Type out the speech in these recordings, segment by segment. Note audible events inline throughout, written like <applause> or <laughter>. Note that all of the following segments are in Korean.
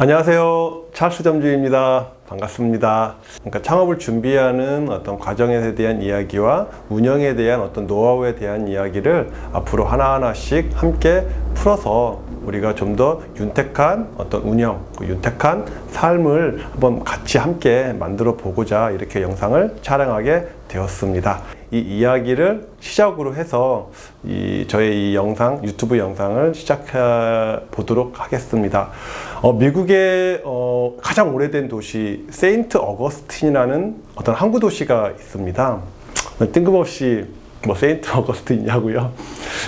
안녕하세요. 찰스 점주입니다. 반갑습니다. 그러니까 창업을 준비하는 어떤 과정에 대한 이야기와 운영에 대한 어떤 노하우에 대한 이야기를 앞으로 하나하나씩 함께 풀어서 우리가 좀 더 윤택한 어떤 운영, 그 윤택한 삶을 한번 같이 함께 만들어 보고자 이렇게 영상을 촬영하게 되었습니다. 이 이야기를 시작으로 해서 이 저의 이 영상 유튜브 영상을 시작해 보도록 하겠습니다. 어, 미국의 어, 가장 오래된 도시 세인트 어거스틴이라는 어떤 항구 도시가 있습니다. 뜬금없이 뭐 세인트 <laughs> 어거스틴이냐고요?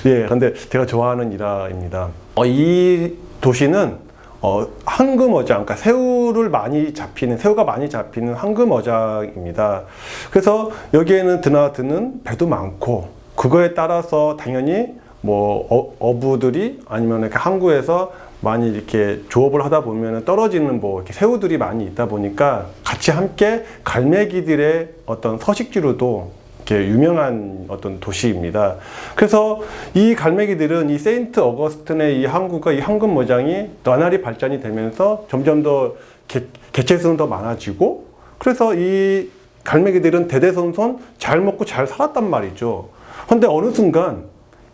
예, 근데 제가 좋아하는 일화입니다. 어, 이 도시는 어, 황금 어장, 그러니까 새우를 많이 잡히는, 새우가 많이 잡히는 황금 어장입니다. 그래서 여기에는 드나드는 배도 많고, 그거에 따라서 당연히 뭐 어, 어부들이 아니면 이렇게 항구에서 많이 이렇게 조업을 하다 보면 떨어지는 뭐 이렇게 새우들이 많이 있다 보니까 같이 함께 갈매기들의 어떤 서식지로도 이렇게 유명한 어떤 도시입니다. 그래서 이 갈매기들은 이 세인트 어거스틴의 이 항구가 이 황금 모장이 나날이 발전이 되면서 점점 더 개, 개체수는 더 많아지고 그래서 이 갈매기들은 대대손손 잘 먹고 잘 살았단 말이죠. 근데 어느 순간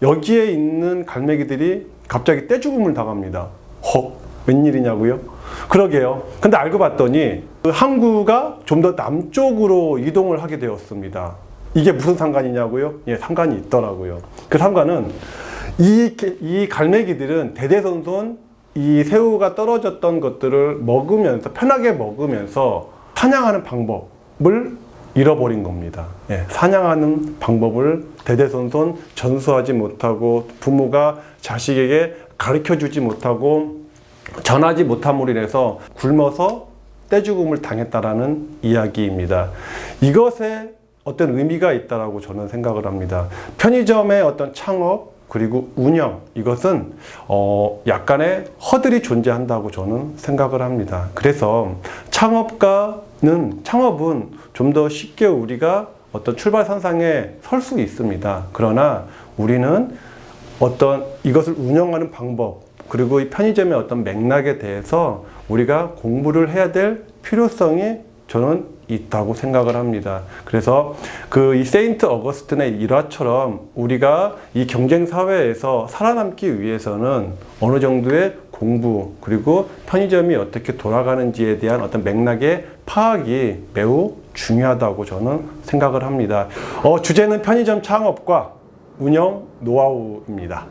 여기에 있는 갈매기들이 갑자기 떼죽음을 당합니다. 헉, 웬일이냐고요? 그러게요. 근데 알고 봤더니 그 항구가 좀 더 남쪽으로 이동을 하게 되었습니다. 이게 무슨 상관이냐고요? 예, 상관이 있더라고요. 그 상관은 이, 이 갈매기들은 대대손손 이 새우가 떨어졌던 것들을 먹으면서, 편하게 먹으면서 사냥하는 방법을 잃어버린 겁니다. 예, 사냥하는 방법을 대대손손 전수하지 못하고 부모가 자식에게 가르쳐 주지 못하고 전하지 못함으로 인해서 굶어서 떼죽음을 당했다라는 이야기입니다. 이것에 어떤 의미가 있다라고 저는 생각을 합니다. 편의점의 어떤 창업 그리고 운영 이것은 어 약간의 허들이 존재한다고 저는 생각을 합니다. 그래서 창업가는 창업은 좀 더 쉽게 우리가 어떤 출발 선상에 설 수 있습니다. 그러나 우리는 어떤 이것을 운영하는 방법 그리고 이 편의점의 어떤 맥락에 대해서 우리가 공부를 해야 될 필요성이 저는 있다고 생각을 합니다. 그래서 그 이 세인트 어거스틴의 일화처럼 우리가 이 경쟁 사회에서 살아남기 위해서는 어느 정도의 공부 그리고 편의점이 어떻게 돌아가는지에 대한 어떤 맥락의 파악이 매우 중요하다고 저는 생각을 합니다. 어, 주제는 편의점 창업과 운영 노하우입니다.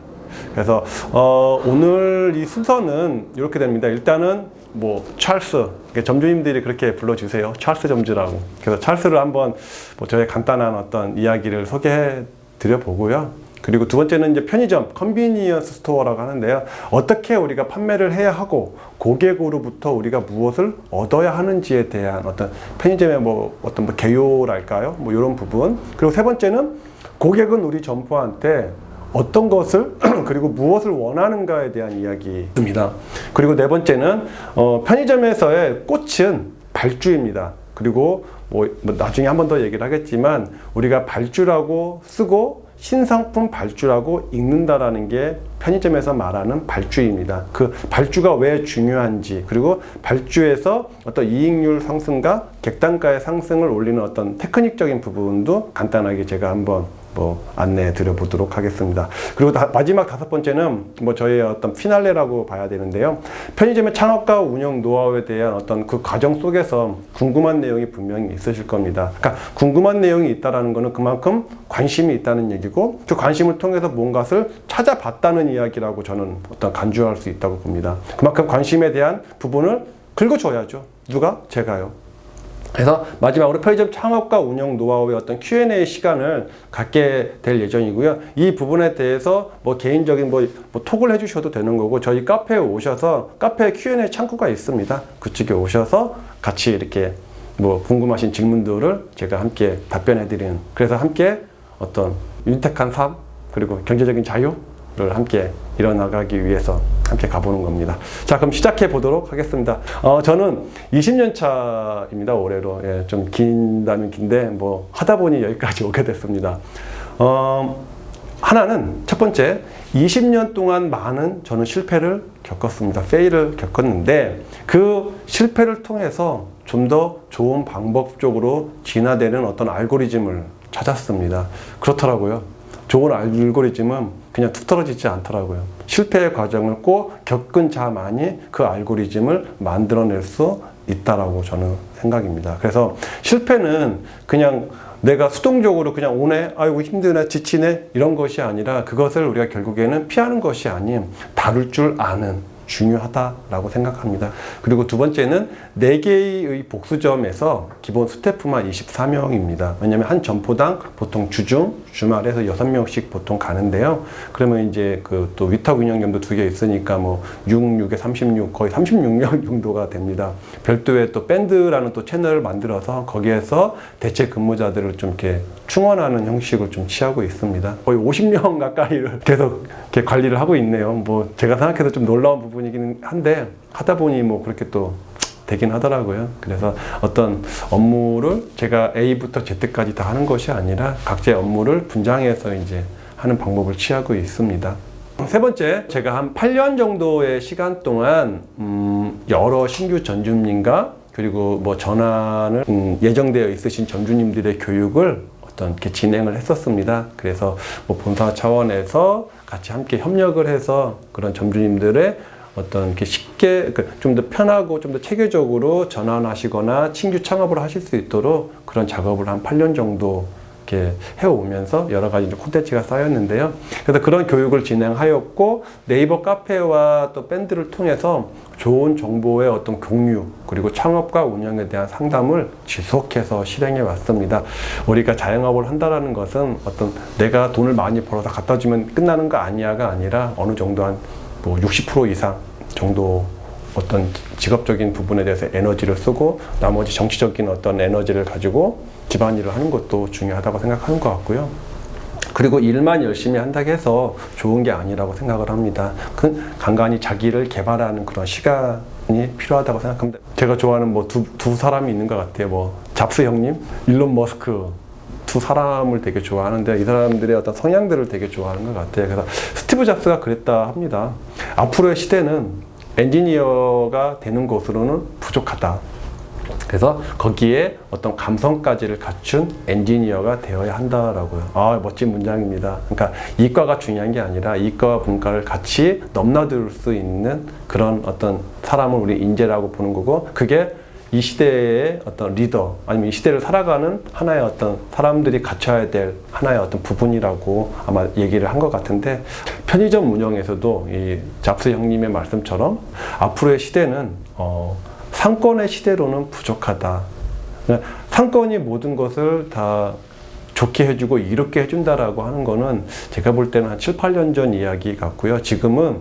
그래서 어, 오늘 이 순서는 이렇게 됩니다. 일단은 뭐 찰스 점주님들이 그렇게 불러주세요. 찰스 점주라고. 그래서 찰스를 한번 뭐 저의 간단한 어떤 이야기를 소개해 드려 보고요. 그리고 두 번째는 이제 편의점, 컨비니언스 스토어라고 하는데요. 어떻게 우리가 판매를 해야 하고 고객으로부터 우리가 무엇을 얻어야 하는지에 대한 어떤 편의점의 뭐 어떤 뭐 개요랄까요? 뭐 이런 부분. 그리고 세 번째는 고객은 우리 점포한테 어떤 것을 <clears throat> 그리고 무엇을 원하는가에 대한 이야기입니다. 그리고 네 번째는 어, 편의점에서의 꽃은 발주입니다. 그리고 뭐, 뭐 나중에 한 번 더 얘기를 하겠지만 우리가 발주라고 쓰고 신상품 발주라고 읽는다라는 게 편의점에서 말하는 발주입니다. 그 발주가 왜 중요한지 그리고 발주에서 어떤 이익률 상승과 객단가의 상승을 올리는 어떤 테크닉적인 부분도 간단하게 제가 한번 뭐 안내해 드려 보도록 하겠습니다. 그리고 다, 마지막 다섯 번째는 뭐 저의 어떤 피날레라고 봐야 되는데요. 편의점의 창업과 운영 노하우에 대한 어떤 그 과정 속에서 궁금한 내용이 분명히 있으실 겁니다. 그러니까 궁금한 내용이 있다라는 것은 그만큼 관심이 있다는 얘기고 그 관심을 통해서 뭔가를 찾아봤다는 이야기라고 저는 어떤 간주할 수 있다고 봅니다. 그만큼 관심에 대한 부분을 긁어줘야죠. 누가? 제가요. 그래서 마지막으로 편의점 창업과 운영 노하우의 어떤 Q&A 시간을 갖게 될 예정이고요. 이 부분에 대해서 뭐 개인적인 뭐, 뭐 톡을 해주셔도 되는 거고 저희 카페에 오셔서 카페에 Q&A 창구가 있습니다. 그쪽에 오셔서 같이 이렇게 뭐 궁금하신 질문들을 제가 함께 답변해 드리는 그래서 함께 어떤 윤택한 삶 그리고 경제적인 자유를 함께 이뤄나가기 위해서 함께 가보는 겁니다. 자, 그럼 시작해 보도록 하겠습니다. 어, 저는 20년 차입니다, 올해로. 예, 좀 긴다면 긴데, 뭐, 하다 보니 여기까지 오게 됐습니다. 어, 하나는 첫 번째, 20년 동안 많은 저는 실패를 겪었습니다. 페일을 겪었는데 그 실패를 통해서 좀 더 좋은 방법 쪽으로 진화되는 어떤 알고리즘을 찾았습니다. 그렇더라고요. 좋은 알고리즘은 그냥 툭 떨어지지 않더라고요. 실패의 과정을 꼭 겪은 자만이 그 알고리즘을 만들어낼 수 있다라고 저는 생각입니다. 그래서 실패는 그냥 내가 수동적으로 그냥 오네, 아이고 힘드네, 지치네 이런 것이 아니라 그것을 우리가 결국에는 피하는 것이 아닌 다룰 줄 아는 중요하다라고 생각합니다. 그리고 두 번째는 네개의 복수점에서 기본 스태프만 24명입니다. 왜냐하면 한 점포당 보통 주중, 주말에서 6명씩 보통 가는데요. 그러면 이제 그 또 위탁 운영점도 두 개 있으니까 뭐 6, 6에 36, 거의 36명 <laughs> 정도가 됩니다. 별도의 또 밴드라는 또 채널을 만들어서 거기에서 대체 근무자들을 좀 이렇게 충원하는 형식을 좀 취하고 있습니다. 거의 50명 가까이를 <laughs> 계속 이렇게 관리를 하고 있네요. 뭐 제가 생각해도 좀 놀라운 부분 이긴 한데 하다 보니 뭐 그렇게 또 되긴 하더라고요. 그래서 어떤 업무를 제가 A부터 Z까지 다 하는 것이 아니라 각자의 업무를 분장해서 이제 하는 방법을 취하고 있습니다. 세 번째, 제가 한 8년 정도의 시간 동안 음, 여러 신규 전주님과 그리고 뭐 전환을 음, 예정되어 있으신 전주님들의 교육을 어떤 이렇게 진행을 했었습니다. 그래서 뭐 본사 차원에서 같이 함께 협력을 해서 그런 전주님들의 어떤 이렇게 쉽게 좀 더 편하고 좀 더 체계적으로 전환하시거나 신규 창업을 하실 수 있도록 그런 작업을 한 8년 정도 이렇게 해오면서 여러 가지 콘텐츠가 쌓였는데요. 그래서 그런 교육을 진행하였고 네이버 카페와 또 밴드를 통해서 좋은 정보의 어떤 공유 그리고 창업과 운영에 대한 상담을 지속해서 실행해 왔습니다. 우리가 자영업을 한다라는 것은 어떤 내가 돈을 많이 벌어서 갖다 주면 끝나는 거 아니야가 아니라 어느 정도 한 뭐 60% 이상 정도 어떤 직업적인 부분에 대해서 에너지를 쓰고 나머지 정치적인 어떤 에너지를 가지고 집안일을 하는 것도 중요하다고 생각하는 것 같고요. 그리고 일만 열심히 한다고 해서 좋은 게 아니라고 생각을 합니다. 그 간간히 자기를 개발하는 그런 시간이 필요하다고 생각합니다. 제가 좋아하는 뭐 두 두 사람이 있는 것 같아요. 뭐 잡스 형님, 일론 머스크 두 사람을 되게 좋아하는데 이 사람들의 어떤 성향들을 되게 좋아하는 것 같아요. 그래서 스티브 잡스가 그랬다 합니다. 앞으로의 시대는 엔지니어가 되는 것으로는 부족하다. 그래서 거기에 어떤 감성까지를 갖춘 엔지니어가 되어야 한다라고요. 아, 멋진 문장입니다. 그러니까 이과가 중요한 게 아니라 이과와 분과를 같이 넘나들 수 있는 그런 어떤 사람을 우리 인재라고 보는 거고 그게 이 시대의 어떤 리더 아니면 이 시대를 살아가는 하나의 어떤 사람들이 갖춰야 될 하나의 어떤 부분이라고 아마 얘기를 한 것 같은데 편의점 운영에서도 이 잡스 형님의 말씀처럼 앞으로의 시대는 어, 상권의 시대로는 부족하다. 그러니까 상권이 모든 것을 다 좋게 해주고 이롭게 해준다라고 하는 거는 제가 볼 때는 한 7, 8년 전 이야기 같고요. 지금은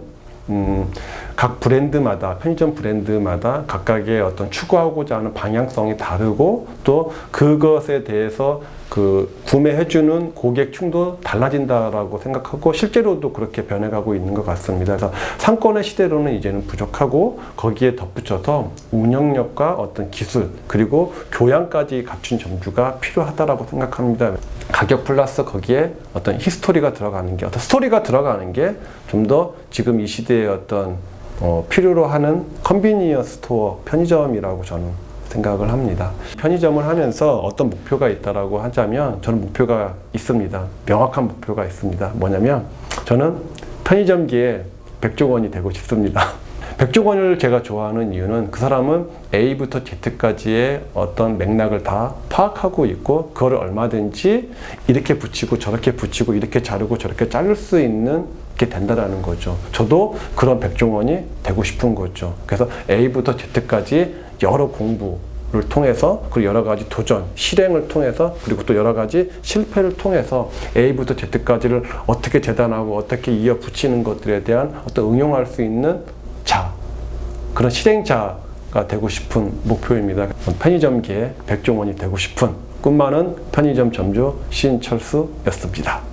음, 각 브랜드마다 편의점 브랜드마다 각각의 어떤 추구하고자 하는 방향성이 다르고 또 그것에 대해서 그 구매해주는 고객층도 달라진다라고 생각하고 실제로도 그렇게 변해가고 있는 것 같습니다. 그래서 상권의 시대로는 이제는 부족하고 거기에 덧붙여서 운영력과 어떤 기술 그리고 교양까지 갖춘 점주가 필요하다라고 생각합니다. 가격 플러스 거기에 어떤 히스토리가 들어가는 게 어떤 스토리가 들어가는 게 좀 더 지금 이 시대의 어떤 어, 필요로 하는 컨비니언스 스토어 편의점이라고 저는 생각을 합니다. 편의점을 하면서 어떤 목표가 있다라고 하자면 저는 목표가 있습니다. 명확한 목표가 있습니다. 뭐냐면 저는 편의점계의 백종원이 되고 싶습니다. <laughs> 백종원을 제가 좋아하는 이유는 그 사람은 A부터 Z까지의 어떤 맥락을 다 파악하고 있고 그거를 얼마든지 이렇게 붙이고 저렇게 붙이고 이렇게 자르고 저렇게 자를 수 있는 게 된다라는 거죠. 저도 그런 백종원이 되고 싶은 거죠. 그래서 A부터 Z까지 여러 공부 를 통해서 그리고 여러 가지 도전, 실행을 통해서 그리고 또 여러 가지 실패를 통해서 A부터 Z까지를 어떻게 재단하고 어떻게 이어 붙이는 것들에 대한 어떤 응용할 수 있는 자, 그런 실행자가 되고 싶은 목표입니다. 편의점계의 백종원이 되고 싶은 꿈 많은 편의점 점주 신철수였습니다.